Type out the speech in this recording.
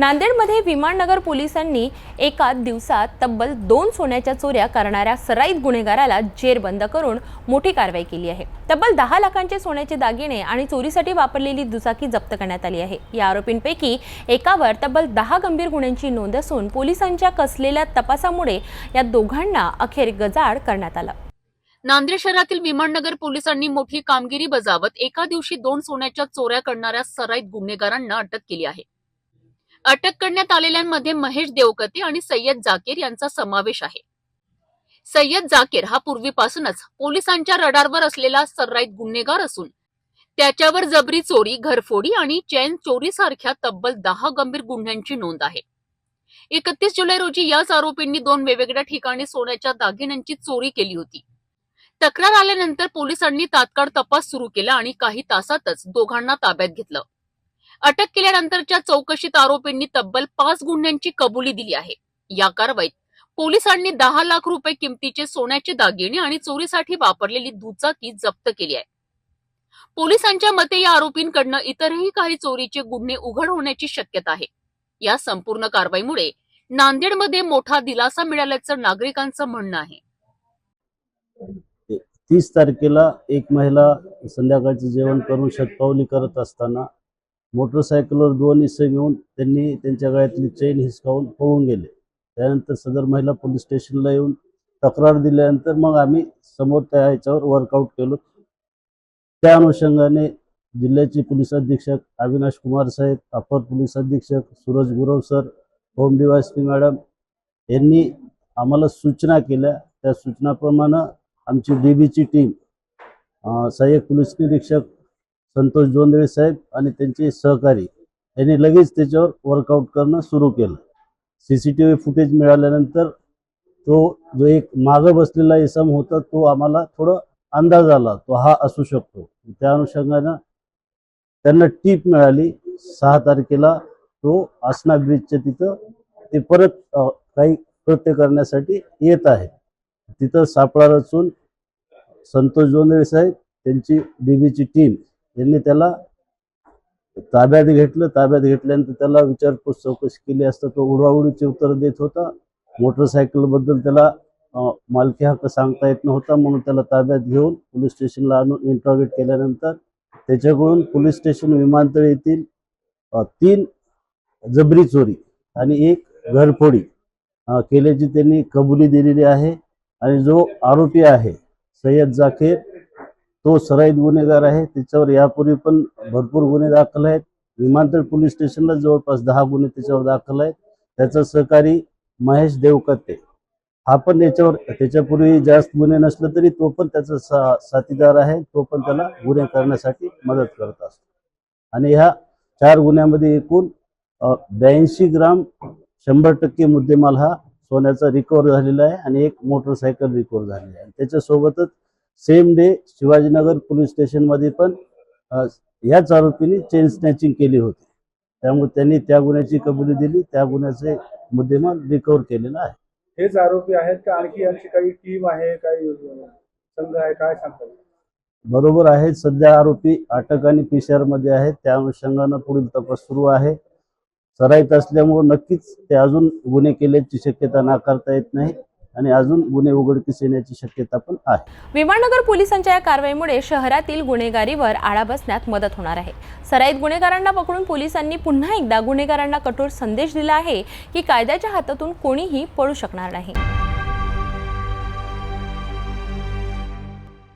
नांदेडमध्ये विमाननगर पोलिसांनी एका दिवसात तब्बल दोन सोन्याच्या चोऱ्या करणाऱ्या सराईत गुन्हेगाराला जेरबंद करून मोठी कारवाई केली आहे. तब्बल दहा लाखांचे सोन्याचे दागिने आणि चोरीसाठी वापरलेली दुचाकी जप्त करण्यात आली आहे. या आरोपींपैकी एकावर तब्बल दहा गंभीर गुन्ह्यांची नोंद असून पोलिसांच्या कसलेल्या तपासामुळे या दोघांना अखेर गजाआड करण्यात आला. नांदेड शहरातील विमाननगर पोलिसांनी मोठी कामगिरी बजावत एका दिवशी दोन सोन्याच्या चोऱ्या करणाऱ्या सराईत गुन्हेगारांना अटक केली आहे. अटक करण्यात आलेल्यांमध्ये महेश देवकते आणि सय्यद जाकीर यांचा समावेश आहे. सय्यद जाकीर हा पूर्वीपासूनच पोलिसांच्या रडारवर असलेला सर्राईत गुन्हेगार असून त्याच्यावर जबरी चोरी घरफोडी आणि चैन चोरी सारख्या तब्बल दहा गंभीर गुन्ह्यांची नोंद आहे. एकतीस जुलै रोजी याच आरोपींनी दोन वेगवेगळ्या ठिकाणी सोन्याच्या दागिन्यांची चोरी केली होती. तक्रार आल्यानंतर पोलिसांनी तात्काळ तपास सुरू केला आणि काही तासातच दोघांना ताब्यात घेतलं. अटक केल्यानंतरच्या चौकशीत आरोपींनी तब्बल पाच गुन्ह्यांची कबुली दिली आहे. या कारवाईत पोलिसांनी दहा लाख रुपये किमतीचे सोन्याचे दागिने आणि चोरीसाठी वापरलेली दुचाकी जप्त केली आहे. पोलिसांच्या मते या आरोपींकडनं इतरही काही चोरीचे गुन्हे उघड होण्याची शक्यता आहे. या संपूर्ण कारवाईमुळे नांदेडमध्ये मोठा दिलासा मिळाल्याचं नागरिकांचं म्हणणं आहे. तीस तारखेला एक महिला संध्याकाळचं जेवण करून शतपावली करत असताना मोटरसायकलवर दोन इसम येऊन त्यांनी त्यांच्या गळ्यातली चेन हिसकावून पळून गेले. त्यानंतर सदर महिला पोलीस स्टेशनला येऊन तक्रार दिल्यानंतर मग आम्ही समोर त्या ह्याच्यावर वर्कआउट केलो. त्या अनुषंगाने जिल्ह्याचे पोलीस अधीक्षक अविनाश कुमार साहेब अपर पोलीस अधीक्षक Suraj Gurav sir home DySP madam यांनी आम्हाला सूचना केल्या. त्या सूचनाप्रमाणे आमची डी बीची टीम सहाय्यक पोलीस निरीक्षक संतोष जोंदळे साहेब आणि त्यांचे सहकारी यांनी लगेच त्याच्यावर वर्कआउट करणं सुरू केलं. C C T V footage मिळाल्यानंतर तो जो एक मागं बसलेला इसम होता तो आम्हाला थोडं अंदाज आला. तो हा असू शकतो. त्या अनुषंगानं त्यांना टीप मिळाली. सहा तारखेला तो आसना ब्रिजच्या तिथं ते परत काही कृत्य करण्यासाठी येत आहे. तिथं सापळा रचून संतोष जोंदळे साहेब त्यांची डीबीची टीम त्यांनी त्याला ताब्यात घेतलं. ताब्यात घेतल्यानंतर त्याला विचारपूस चौकशी केली असता तो उडवाउडीची उत्तर देत होता. मोटरसायकलबद्दल त्याला मालकी हक्क सांगता येत नव्हता. म्हणून त्याला ताब्यात घेऊन पोलीस स्टेशनला आणून इंट्रॉगेट केल्यानंतर त्याच्याकडून पोलीस स्टेशन विमानतळ येथील तीन जबरी चोरी आणि एक घरफोडी केल्याची त्यांनी कबुली दिलेली आहे. आणि जो आरोपी आहे सय्यद जाखेर तो सराईत गुन्हेगार आहे. त्याच्यावर यापूर्वी पण भरपूर गुन्हे दाखल आहेत. विमानतळ पोलीस स्टेशनला जवळपास दहा गुन्हे त्याच्यावर दाखल आहेत. त्याचा सहकारी महेश देवकते हा पण याच्यावर त्याच्यापूर्वी जास्त गुन्हे नसले तरी तो पण त्याचा सा साथीदार आहे. तो पण त्याला गुन्हे करण्यासाठी मदत करत असतो. आणि ह्या चार गुन्ह्यामध्ये एकूण ब्याऐंशी ग्राम शंभर टक्के मुद्देमाल हा सोन्याचा रिकवर झालेला आहे आणि एक मोटरसायकल रिकवर झालेला आहे. त्याच्यासोबतच सेम डे शिवाजीनगर पोलीस स्टेशनमध्ये पण याच आरोपीने चेन स्नॅचिंग केली होती. त्यामुळे त्यांनी त्या गुन्ह्याची कबुली दिली. त्या गुन्ह्याचे मुद्देमाल रिकवर केलेला आहे. हेच आरोपी आहेत का? आणखी आणखी काही टीम आहे काही संघ आहे? काय सांगतात बरोबर आहे. सध्या आरोपी अटक आणि पीसीआरमध्ये आहेत. त्या अनुषंगानं पुढील तपास सुरू आहे. सराईत असल्यामुळे नक्कीच ते अजून गुन्हे केल्याची शक्यता नाकारता येत नाही. आणि अजून गुन्हे उघडकीस येण्याची शक्यता पण आहे. विमाननगर पोलिसांच्या या कारवाईमुळे शहरातील गुन्हेगारीवर आळा बसण्यात मदत होणार आहे. सराईत गुन्हेगारांना पकडून पोलिसांनी पुन्हा एकदा गुन्हेगारांना कठोर संदेश दिला आहे की कायद्याच्या हातातून कोणीही पळू शकणार नाही.